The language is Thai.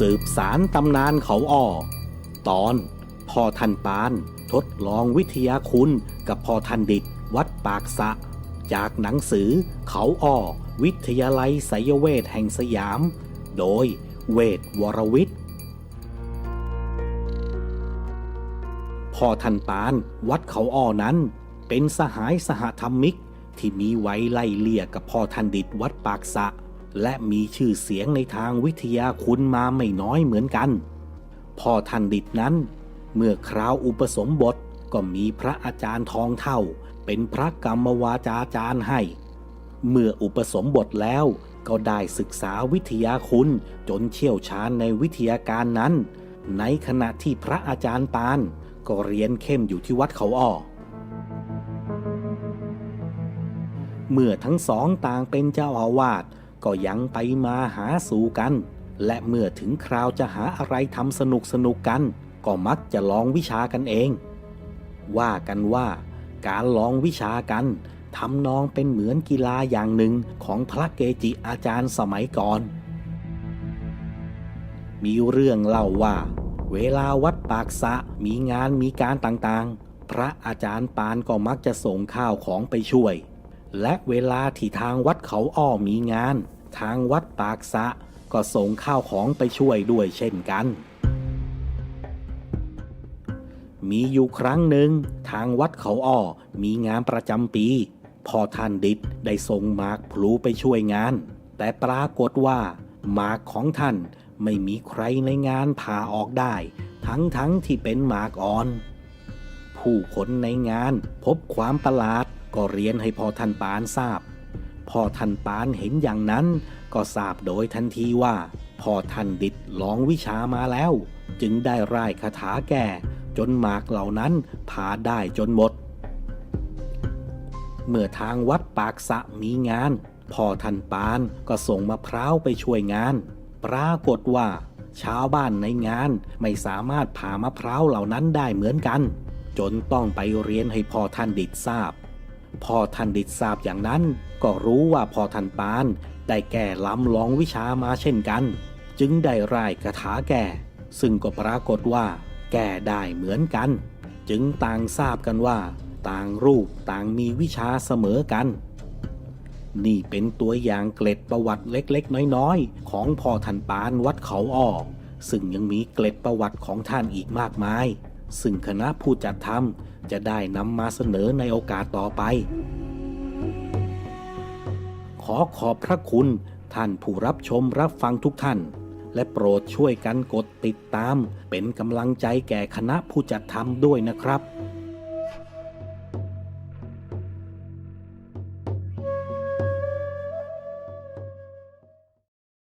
สืบสารตำนานเขาอ้อตอนพ่อทันปานทดลองวิทยาคุณกับพ่อทันดิตวัดปากสะ จากหนังสือเขาอ้อวิทยาลัยไสยเวทแห่งสยาม โดยเวทวรวิทย์พ่อทันปานวัดเขาอ้อนั้น เป็นสหายสหธรรมิกที่มีไว้ไล่เลี่ยกับพ่อทันดิตวัดปากสะ และมีชื่อเสียงในทางวิทยาคุณมาไม่น้อยเหมือนกัน พ่อทันดิตนั้น เมื่อคราวอุปสมบทก็มีพระอาจารย์ทองเท่า เป็นพระกรรมวาจาจารย์ให้ เมื่ออุปสมบทแล้วก็ได้ศึกษาวิทยาคุณจนเชี่ยวชาญในวิทยาการนั้น ในขณะที่พระอาจารย์ปาน ก็เรียนเข้มอยู่ที่วัดเขาอ้อเมื่อทั้งสองต่างเป็นเจ้าอาวาส ก็ยังไปมาหาสู่กัน และเมื่อถึงคราวจะหาอะไรทำสนุกสนุกกัน ก็มักจะลองวิชากันเอง ว่ากันว่า การลองวิชากันทำนองเป็นเหมือนกีฬาอย่างหนึ่งของพระเกจิอาจารย์สมัยก่อน มีเรื่องเล่าว่า เวลาวัดปากสะมีงานมีการต่างๆ พระอาจารย์ปานก็มักจะส่งข้าวของไปช่วย และเวลาที่ทางวัดเขาอ้อมีงาน ทางวัดปากสะก็ส่งข้าวของไปช่วยด้วยเช่นกัน มีอยู่ครั้งหนึ่ง ทางวัดเขาอ้อมีงานประจำปีพ่อท่านดิดได้ส่งหมากพลูไปช่วยงาน แต่ปรากฏว่าหมากของท่านไม่มีใครในงานผ่าออกได้ ทั้งทั้งที่เป็นหมากอ่อน ผู้คนในงานพบความประหลาด ก็เรียนให้พ่อท่านปานทราบ พ่อท่านปานเห็นอย่างนั้น ก็ทราบโดยทันทีว่าพ่อท่านดิดลองวิชามาแล้ว จึงได้ร่ายคาถาแก่ จนหมากเหล่านั้นผ่าได้จนหมด เมื่อทางวัดปากสะมีงานพ่อท่านปานก็ส่งมะพร้าวไปช่วยงาน ปรากฏว่าชาวบ้านในงานไม่สามารถผ่ามะพร้าวเหล่านั้นได้เหมือนกัน จนต้องไปเรียนให้พ่อท่านดิดทราบ พ่อท่านดิดทราบอย่างนั้น ก็รู้ว่าพ่อท่านปาน ได้แก่ล้ำลองวิชามาเช่นกัน จึงได้ร่ายคาถาแก่ ซึ่งก็ปรากฏว่า แก่ได้เหมือนกัน จึงต่างทราบกันว่า ต่างรูปต่างมีวิชาเสมอกัน นี่เป็นตัวอย่างเกล็ดประวัติเล็กๆ น้อยๆ ของพ่อท่านปานวัดเขาอ้อซึ่งยังมีเกล็ดประวัติของท่านอีกมากมาย ซึ่งคณะผู้จัดทำจะได้นำมาเสนอในโอกาสต่อไป ขอขอบพระคุณท่านผู้รับชมรับฟังทุกท่าน และโปรดช่วยกันกดติดตามเป็นกำลังใจแก่คณะผู้จัดทำด้วยนะครับ